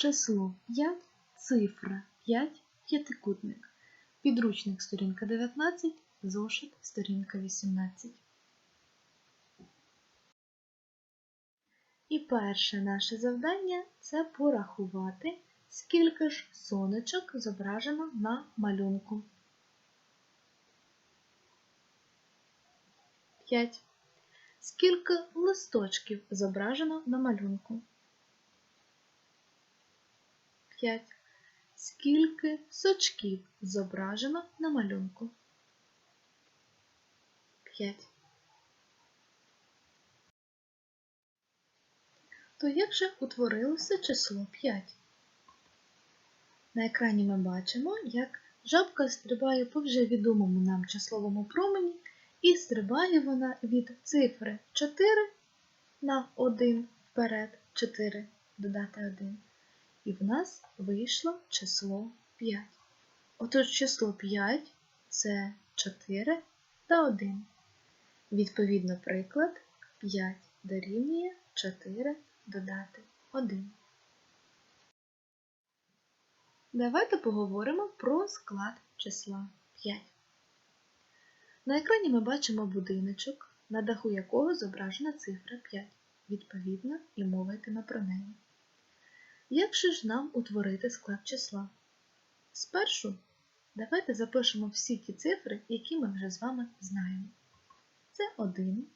число 5, цифра 5, п'ятикутник. Підручник сторінка 19, зошит сторінка 18. І перше наше завдання це порахувати, скільки ж сонечок зображено на малюнку. 5. Скільки листочків зображено на малюнку? 5. Скільки сочків зображено на малюнку? 5. То як же утворилося число 5? На екрані ми бачимо, як жабка стрибає по вже відомому нам числовому промені, і стрибає вона від цифри 4 на 1 вперед, 4 додати 1. І в нас вийшло число 5. Отож число 5 це 4 та 1. Відповідно, приклад 5 дорівнює 4 додати 1. Давайте поговоримо про склад числа 5. На екрані ми бачимо будиночок, на даху якого зображена цифра 5. Відповідно, і мова йтиме про неї. Як же ж нам утворити склад числа? Спершу давайте запишемо всі ті цифри, які ми вже з вами знаємо. Це 1,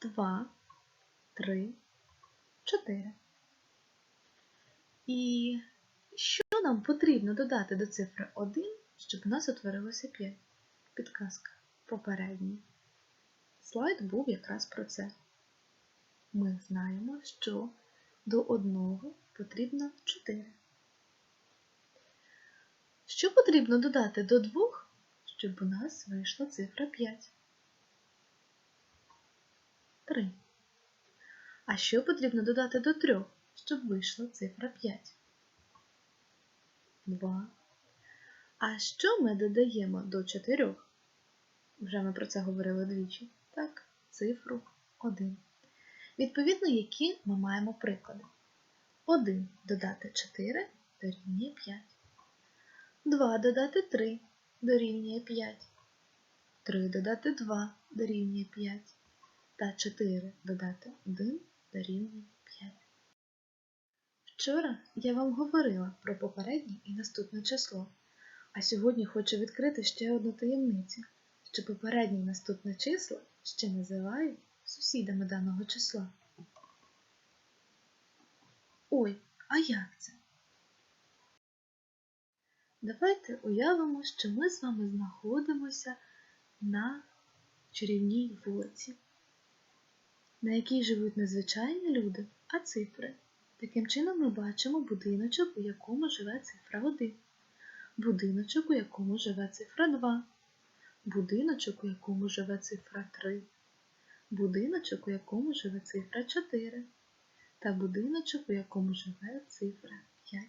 2, 3, 4. І що нам потрібно додати до цифри 1, щоб у нас утворилося 5? Підказка попередній. Слайд був якраз про це. Ми знаємо, що до 1 потрібно 4. Що потрібно додати до 2, щоб у нас вийшла цифра 5? 3. А що потрібно додати до 3, щоб вийшла цифра 5? 2. А що ми додаємо до 4? Вже ми про це говорили двічі. Так, цифру 1. Відповідно, які ми маємо приклади. 1 додати 4 дорівнює 5. 2 додати 3 дорівнює 5. 3 додати 2 дорівнює 5. Та 4 додати 1 дорівнює 5. Вчора я вам говорила про попереднє і наступне число, а сьогодні хочу відкрити ще одну таємницю, що попереднє і наступне число ще називають сусідами даного числа. Ой, а як це? Давайте уявимо, що ми з вами знаходимося на чарівній вулиці, на якій живуть не звичайні люди, а цифри. Таким чином ми бачимо будиночок, у якому живе цифра 1, будиночок, у якому живе цифра 2, будиночок, у якому живе цифра 3, будиночок, у якому живе цифра 4, та будиночок, у якому живе цифра 5.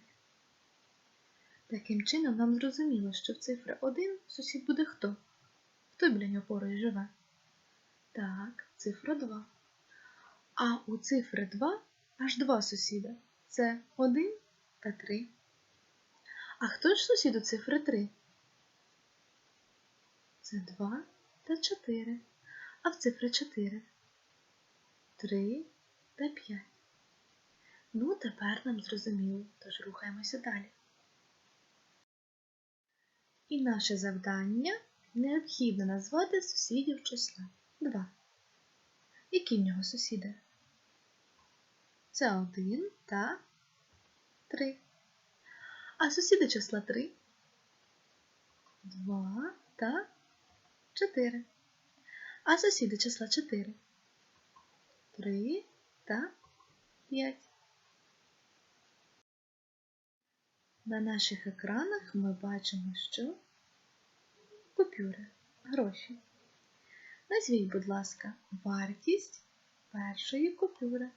Таким чином нам зрозуміло, що в цифри 1 сусід буде хто? Хто біля нього поруч живе? Так, цифра 2. А у цифри 2 аж два сусіда. Це 1 та 3. А хто ж сусід у цифри 3? Це 2 та 4. А в цифри 4 3 та 5. Ну, тепер нам зрозуміло, тож рухаємося далі. І наше завдання необхідно назвати сусідів числа 2. Які в нього сусіди? Це 1 та 3. А сусіди числа 3 2 та 4. А сусіди числа 4 3 та 5. На наших екранах ми бачимо, що купюри, гроші. Назвіть, будь ласка, вартість першої купюри.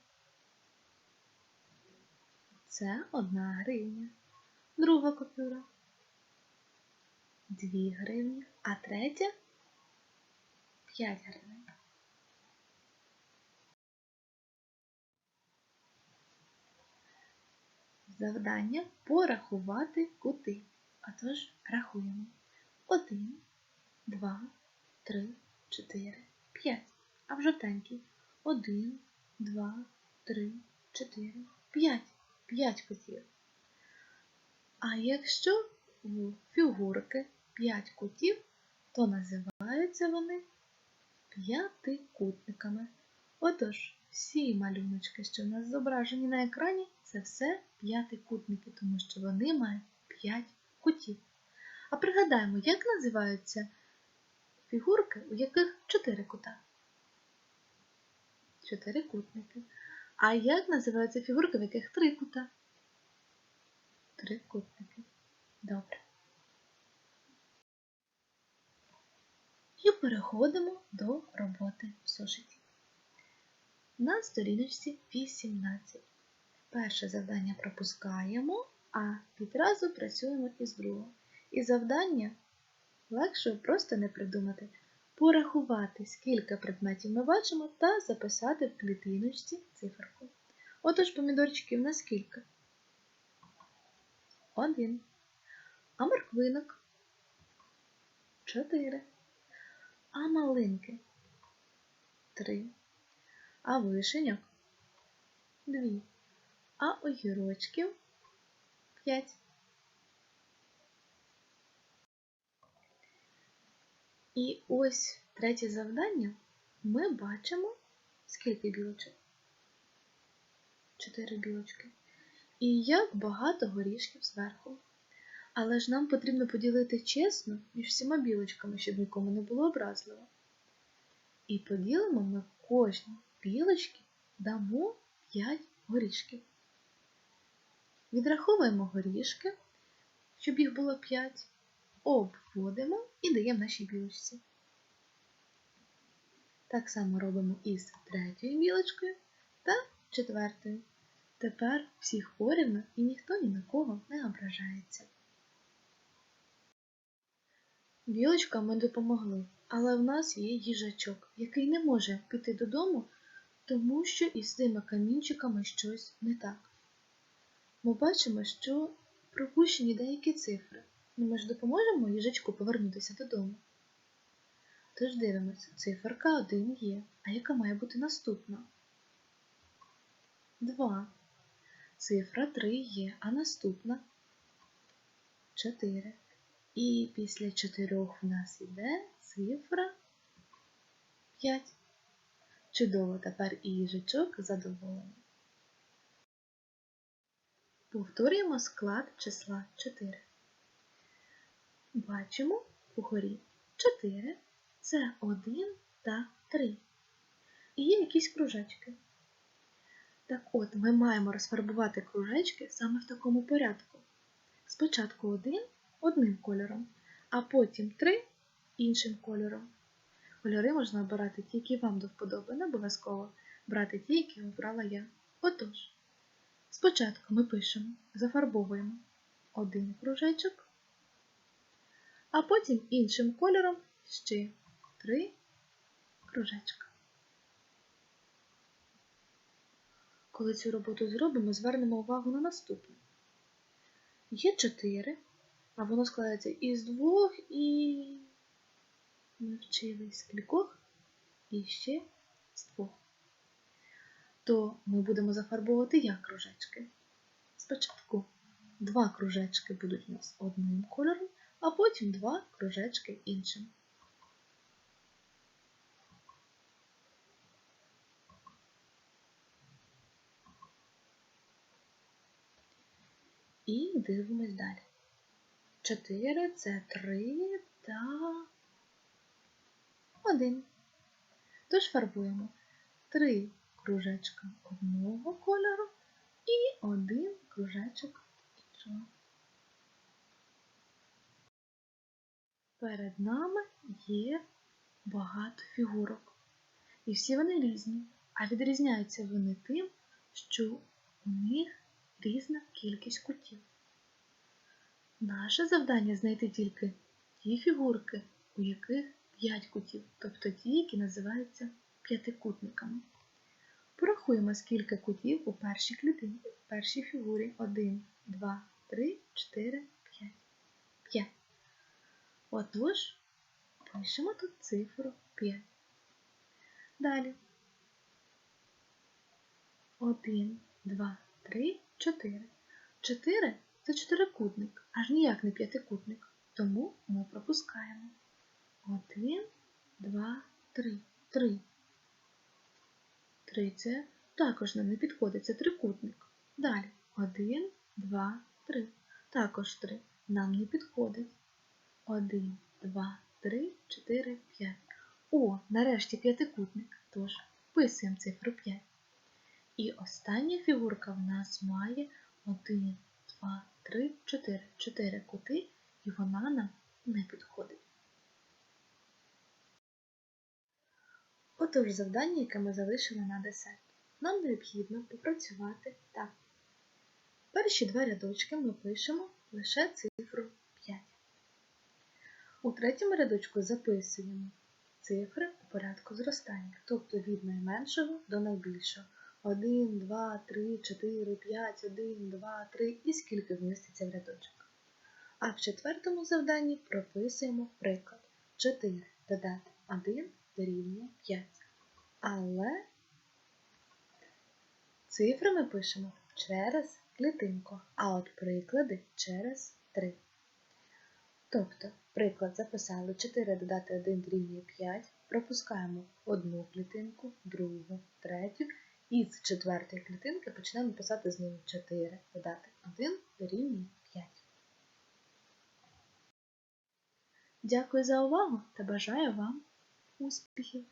Це одна гривня. Друга купюра. Дві гривні. А третя гривень. завдання порахувати кути. Отож, рахуємо. Один, два, три, чотири, п'ять. А в жовтенький. Один, два, три, чотири, п'ять. П'ять кутів. А якщо у фігурки п'ять кутів, то називаються вони п'ятикутниками. Отож, всі малюночки, що в нас зображені на екрані, це все п'ятикутники, тому що вони мають п'ять кутів. А пригадаємо, як називаються фігурки, у яких чотири кута? Чотирикутники. А як називаються фігурки, в яких три кута? Трикутники. Добре. І переходимо до роботи в зошиті. На сторіночці 18. Перше завдання пропускаємо, а відразу працюємо із другого. І завдання легше просто не придумати. Порахувати, скільки предметів ми бачимо, та записати в клітиночці циферку. Отож, помідорчиків на скільки? Один. А морквинок? Чотири. А малинки? Три. А вишеньок? Дві. А огірочків? П'ять. І ось третє завдання ми бачимо скільки білочок? Чотири білочки. І як багато горішків зверху. Але ж нам потрібно поділити чесно між всіма білочками, щоб нікому не було образливо. І поділимо ми кожній білочці дамо 5 горішків. Відраховуємо горішки, щоб їх було 5, обводимо і даємо нашій білочці. Так само робимо і з третьою білочкою та четвертою. Тепер всіх порівну і ніхто ні на кого не ображається. Білочкам ми допомогли, але в нас є їжачок, який не може піти додому, тому що із цими камінчиками щось не так. Ми бачимо, що пропущені деякі цифри. Ну, ми ж допоможемо їжачку повернутися додому. Тож дивимося, циферка 1 є, а яка має бути наступна? 2. Цифра 3 є, а наступна 4. І після 4 в нас йде цифра 5. Чудово, тепер і їжачок задоволений. Повторюємо склад числа 4. Бачимо угорі 4 це 1 та 3. І є якісь кружечки. Так от, ми маємо розфарбувати кружечки саме в такому порядку. Спочатку 1 одним кольором, а потім 3 іншим кольором. Кольори можна обирати ті, які вам до вподоби, не обов'язково брати ті, які обрала я. Отож, спочатку ми пишемо, зафарбовуємо один кружечок, а потім іншим кольором ще три кружечка. Коли цю роботу зробимо, звернемо увагу на наступне. Є чотири, а воно складається із двох і ми вчились кількох і ще з двох. То ми будемо зафарбовувати як кружечки. Спочатку два кружечки будуть у нас одним кольором, а потім два кружечки іншим. І дивимось далі. 4 це 3 та 1. Тож фарбуємо 3 кружечка одного кольору і один кружечок іншого. Перед нами є багато фігурок. І всі вони різні, а відрізняються вони тим, що у них різна кількість кутів. Наше завдання знайти тільки ті фігурки, у яких 5 кутів, тобто ті, які називаються п'ятикутниками. Порахуємо, скільки кутів у першій клітинці, в першій фігурі. 1, 2, 3, 4, 5. 5. Отож, пишемо тут цифру 5. Далі. 1, 2, 3, 4. 4 це чотирикутник, аж ніяк не п'ятикутник. Тому ми пропускаємо. 1, 2, 3. 3. 3 це також нам не підходить, це трикутник. Далі 1, 2, 3. Також 3 нам не підходить. 1, 2, 3, 4, 5. О, нарешті п'ятикутник. Тож вписуємо цифру 5. І остання фігурка в нас має 1, 2, 3, 4. 4 кути, і вона нам не підходить. Отож, завдання, яке ми залишили на десерт. Нам необхідно попрацювати так. Перші два рядочки ми пишемо лише цифру 5. У третьому рядочку записуємо цифри у порядку зростання, тобто від найменшого до найбільшого. 1, 2, 3, 4, 5, 1, 2, 3 і скільки вміститься в рядочок. А в четвертому завданні прописуємо приклад 4 додати 1 дорівнює 5. Але цифри ми пишемо через клітинку, а от приклади через 3. Тобто, приклад записали 4 додати 1 дорівнює 5, пропускаємо одну клітинку, другу, третю, і з четвертої клітинки почнемо писати знову 4 додати 1 дорівнює 5. Дякую за увагу та бажаю вам успіхів!